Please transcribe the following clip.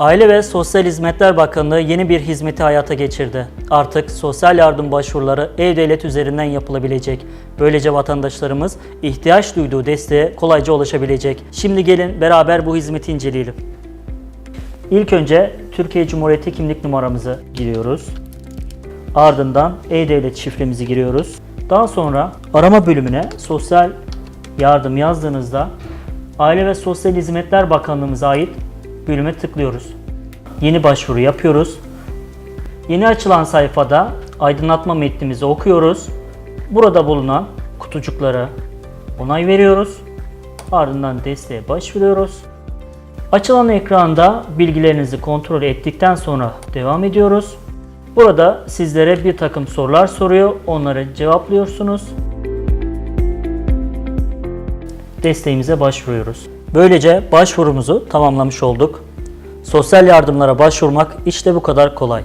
Aile ve Sosyal Hizmetler Bakanlığı yeni bir hizmeti hayata geçirdi. Artık sosyal yardım başvuruları e-devlet üzerinden yapılabilecek. Böylece vatandaşlarımız ihtiyaç duyduğu desteğe kolayca ulaşabilecek. Şimdi gelin beraber bu hizmeti inceleyelim. İlk önce Türkiye Cumhuriyeti kimlik numaramızı giriyoruz. Ardından e-devlet şifremizi giriyoruz. Daha sonra arama bölümüne sosyal yardım yazdığınızda Aile ve Sosyal Hizmetler Bakanlığımıza ait bölüme tıklıyoruz. Yeni başvuru yapıyoruz. Yeni açılan sayfada aydınlatma metnimizi okuyoruz. Burada bulunan kutucuklara onay veriyoruz. Ardından desteğe başvuruyoruz. Açılan ekranda bilgilerinizi kontrol ettikten sonra devam ediyoruz. Burada sizlere bir takım sorular soruyor. Onları cevaplıyorsunuz. Desteğimize başvuruyoruz. Böylece başvurumuzu tamamlamış olduk. Sosyal yardımlara başvurmak işte bu kadar kolay.